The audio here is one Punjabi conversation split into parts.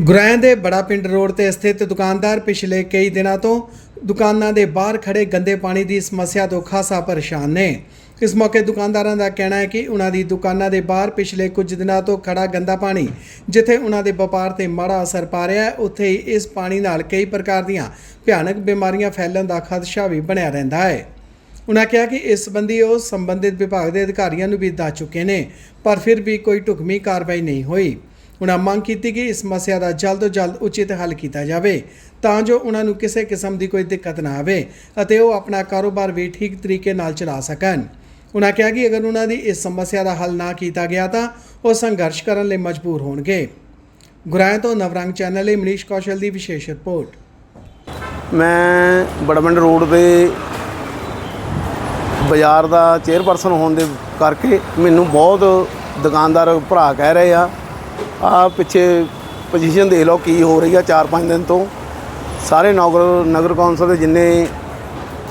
ਗੁਰੈਂ ਦੇ ਬੜਾ ਪਿੰਡ ਰੋਡ ਤੇ ਸਥਿਤ ਦੁਕਾਨਦਾਰ ਪਿਛਲੇ ਕਈ ਦਿਨਾਂ ਤੋਂ ਦੁਕਾਨਾਂ ਦੇ ਬਾਹਰ ਖੜੇ ਗੰਦੇ ਪਾਣੀ ਦੀ ਸਮੱਸਿਆ ਤੋਂ ਖਾਸਾ ਪਰੇਸ਼ਾਨ ਨੇ। ਇਸ ਮੌਕੇ ਦੁਕਾਨਦਾਰਾਂ ਦਾ ਕਹਿਣਾ ਹੈ ਕਿ ਉਹਨਾਂ ਦੀ ਦੁਕਾਨਾਂ ਦੇ ਬਾਹਰ ਪਿਛਲੇ ਕੁਝ ਦਿਨਾਂ ਤੋਂ ਖੜਾ ਗੰਦਾ ਪਾਣੀ, ਜਿੱਥੇ ਉਹਨਾਂ ਦੇ ਵਪਾਰ ਤੇ ਮਾੜਾ ਅਸਰ ਪਾ ਰਿਹਾ ਹੈ, ਉੱਥੇ ਹੀ ਇਸ ਪਾਣੀ ਨਾਲ ਕਈ ਪ੍ਰਕਾਰ ਦੀਆਂ ਭਿਆਨਕ ਬਿਮਾਰੀਆਂ ਫੈਲਣ ਦਾ ਖਦਸ਼ਾ ਵੀ ਬਣਿਆ ਰਹਿੰਦਾ ਹੈ। ਉਨ੍ਹਾਂ ਕਿਹਾ ਕਿ ਇਸ ਸੰਬੰਧੀ ਉਹ ਸੰਬੰਧਿਤ ਵਿਭਾਗ ਦੇ ਅਧਿਕਾਰੀਆਂ ਨੂੰ ਵੀ ਦੱਸ ਚੁੱਕੇ ਨੇ, ਪਰ ਫਿਰ ਵੀ ਕੋਈ ਢੁਕਵੀਂ ਕਾਰਵਾਈ ਨਹੀਂ ਹੋਈ। ਉਹਨਾਂ ਮੰਗ ਕੀਤੀ ਕਿ ਇਸ ਸਮੱਸਿਆ ਦਾ ਜਲਦ ਤੋਂ ਜਲਦ ਉਚਿਤ ਹੱਲ ਕੀਤਾ ਜਾਵੇ, ਤਾਂ ਜੋ ਉਹਨਾਂ ਨੂੰ ਕਿਸੇ ਕਿਸਮ ਦੀ ਕੋਈ ਦਿੱਕਤ ਨਾ ਆਵੇ ਅਤੇ ਉਹ ਆਪਣਾ ਕਾਰੋਬਾਰ ਵੀ ਠੀਕ ਤਰੀਕੇ ਨਾਲ ਚਲਾ ਸਕਣ। ਉਹਨਾਂ ਕਿਹਾ ਕਿ ਅਗਰ ਉਹਨਾਂ ਦੀ ਇਸ ਸਮੱਸਿਆ ਦਾ ਹੱਲ ਨਾ ਕੀਤਾ ਗਿਆ ਤਾਂ ਉਹ ਸੰਘਰਸ਼ ਕਰਨ ਲਈ ਮਜਬੂਰ ਹੋਣਗੇ। ਗੁਰਾਇਆਂ ਤੋਂ ਨਵਰੰਗ ਚੈਨਲ ਲਈ ਮਨੀਸ਼ ਕੌਸ਼ਲ ਦੀ ਵਿਸ਼ੇਸ਼ ਰਿਪੋਰਟ। ਮੈਂ ਬੜਮੰਡ ਰੋਡ ਦੇ ਬਾਜ਼ਾਰ ਦਾ ਚੇਅਰਪਰਸਨ ਹੋਣ ਦੇ ਕਰਕੇ ਮੈਨੂੰ ਬਹੁਤ ਦੁਕਾਨਦਾਰ ਭਰਾ ਕਹਿ ਰਹੇ ਆ ਆ ਪਿੱਛੇ ਪੋਜੀਸ਼ਨ ਦੇਖ ਲਓ ਕੀ ਹੋ ਰਹੀ ਆ 4-5 ਦਿਨ ਤੋਂ। ਸਾਰੇ ਨਗਰ ਨਗਰ ਕੌਂਸਲ ਦੇ ਜਿੰਨੇ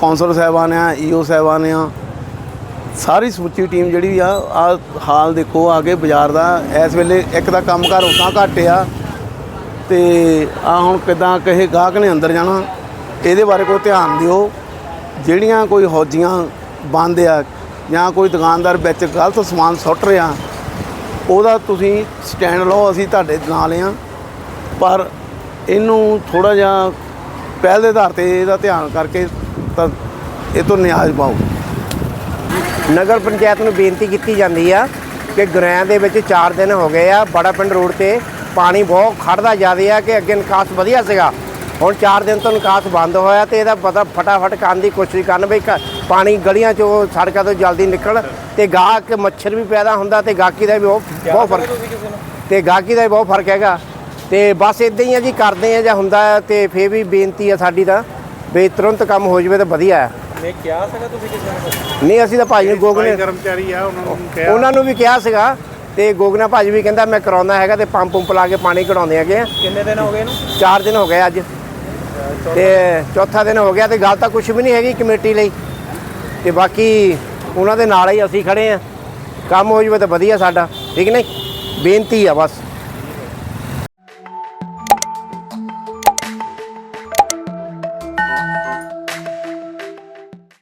ਕੌਂਸਲ ਸਾਹਿਬਾਨ ਆ ਈਓ ਸਾਹਿਬਾਨ ਆ, ਸਾਰੀ ਸਮੁੱਚੀ ਟੀਮ ਜਿਹੜੀ ਆ ਆ ਹਾਲ ਦੇਖੋ, ਆਗੇ ਬਾਜ਼ਾਰ ਦਾ। ਇਸ ਵੇਲੇ ਇੱਕ ਦਾ ਕੰਮਕਾਰ ਉਤਾਂ ਘੱਟ ਆ ਤੇ ਆ ਹੁਣ ਕਿਦਾਂ ਕਹੇ ਗਾਹਕ ਨੇ ਅੰਦਰ ਜਾਣਾ, ਇਹਦੇ ਬਾਰੇ ਕੋਈ ਧਿਆਨ ਦਿਓ। ਜਿਹੜੀਆਂ ਕੋਈ ਹੌਜੀਆਂ ਬੰਦ ਆ ਜਾਂ ਕੋਈ ਦੁਕਾਨਦਾਰ ਵਿੱਚ ਗਲਤ ਸਮਾਨ ਸੁੱਟ ਰਿਹਾ ਉਹਦਾ ਤੁਸੀਂ ਸਟੈਂਡ ਲਓ, ਅਸੀਂ ਤੁਹਾਡੇ ਨਾਲ ਆ। ਪਰ ਇਹਨੂੰ ਥੋੜਾ ਜਿਹਾ ਪਹਿਲ ਦੇ ਆਧਾਰ ਤੇ ਇਹਦਾ ਧਿਆਨ ਕਰਕੇ ਤਾਂ ਇਹ ਤੋਂ ਨਿਆਜ਼ ਪਾਓ। ਨਗਰ ਪੰਚਾਇਤ ਨੂੰ ਬੇਨਤੀ ਕੀਤੀ ਜਾਂਦੀ ਆ ਕਿ ਗੁਰੈਂ ਦੇ ਵਿੱਚ 4 ਦਿਨ ਹੋ ਗਏ ਆ, ਬੜਾ ਪਿੰਡ ਰੋਡ ਤੇ ਪਾਣੀ ਬਹੁਤ ਖੜਦਾ ਜ਼ਿਆਦਾ ਆ ਕਿ ਅੱਗੇ ਨਿਕਾਸ ਵਧੀਆ ਸੀਗਾ। ਹੁਣ 4 ਦਿਨ ਤੋਂ ਨਿਕਾਸ ਬੰਦ ਹੋਇਆ ਤੇ ਇਹਦਾ ਪਤਾ ਫਟਾਫਟ ਕਰਨ ਦੀ ਕੋਸ਼ਿਸ਼ ਕਰਨ ਬਈ ਕ- ਪਾਣੀ ਗਲੀਆਂ ਚੋਂ ਸੜਕਾਂ ਤੋਂ ਜਲਦੀ ਨਿਕਲ ਤੇ ਗਾਹਕ ਮੱਛਰ ਵੀ ਪੈਦਾ ਹੁੰਦਾ ਤੇ ਗਾਹਕੀ ਦਾ ਵੀ ਬਹੁਤ ਬਹੁਤ ਫ਼ਰਕ ਤੇ ਗਾਹਕੀ ਦਾ ਵੀ ਬਹੁਤ ਫ਼ਰਕ ਹੈਗਾ। ਤੇ ਬਸ ਇਦਾਂ ਹੀ ਆ ਜੀ ਕਰਦੇ ਆ ਜਾਂ ਹੁੰਦਾ ਤੇ ਫੇਰ ਵੀ ਬੇਨਤੀ ਆ ਸਾਡੀ ਤਾਂ ਵੀ ਤੁਰੰਤ ਕੰਮ ਹੋ ਜਾਵੇ ਤਾਂ ਵਧੀਆ ਹੈ ਨੇ ਕਿਹਾ ਸੀਗਾ ਤੁਸੀਂ ਕਿਸੇ ਨੂੰ? ਨਹੀਂ ਅਸੀਂ ਤਾਂ ਭਾਈ ਨੂੰ ਗੋਗਨੇ ਕਰਮਚਾਰੀ ਆ ਉਹਨਾਂ ਨੂੰ ਕਿਹਾ। ਉਹਨਾਂ ਨੂੰ ਵੀ ਕਿਹਾ ਸੀਗਾ ਤੇ ਗੋਗਨਾ ਭਾਜੀ ਵੀ ਕਹਿੰਦਾ ਮੈਂ ਕਰਾਉਣਾ ਹੈਗਾ ਤੇ ਪੰਪ ਪੰਪ ਲਾ ਕੇ ਪਾਣੀ ਕਢਾਉਂਦੇ ਹੈਗੇ ਆ। ਕਿੰਨੇ ਦਿਨ ਹੋ ਗਏ ਇਹਨੂੰ? 4 ਦਿਨ ਹੋ ਗਏ ਅੱਜ। ਤੇ ਚੌਥਾ ਦਿਨ ਹੋ ਗਿਆ ਤੇ ਗੱਲ ਤਾਂ ਕੁਝ ਵੀ ਨਹੀਂ ਹੈਗੀ ਕਮੇਟੀ ਲਈ। ਤੇ ਬਾਕੀ ਉਹਨਾਂ ਦੇ ਨਾਲ ਹੀ ਅਸੀਂ ਖੜੇ ਆ ਕੰਮ ਹੋ ਜਵੇ ਤਾਂ ਵਧੀਆ ਸਾਡਾ, ਠੀਕ ਨਹੀਂ? ਬੇਨਤੀ ਆ ਬਸ।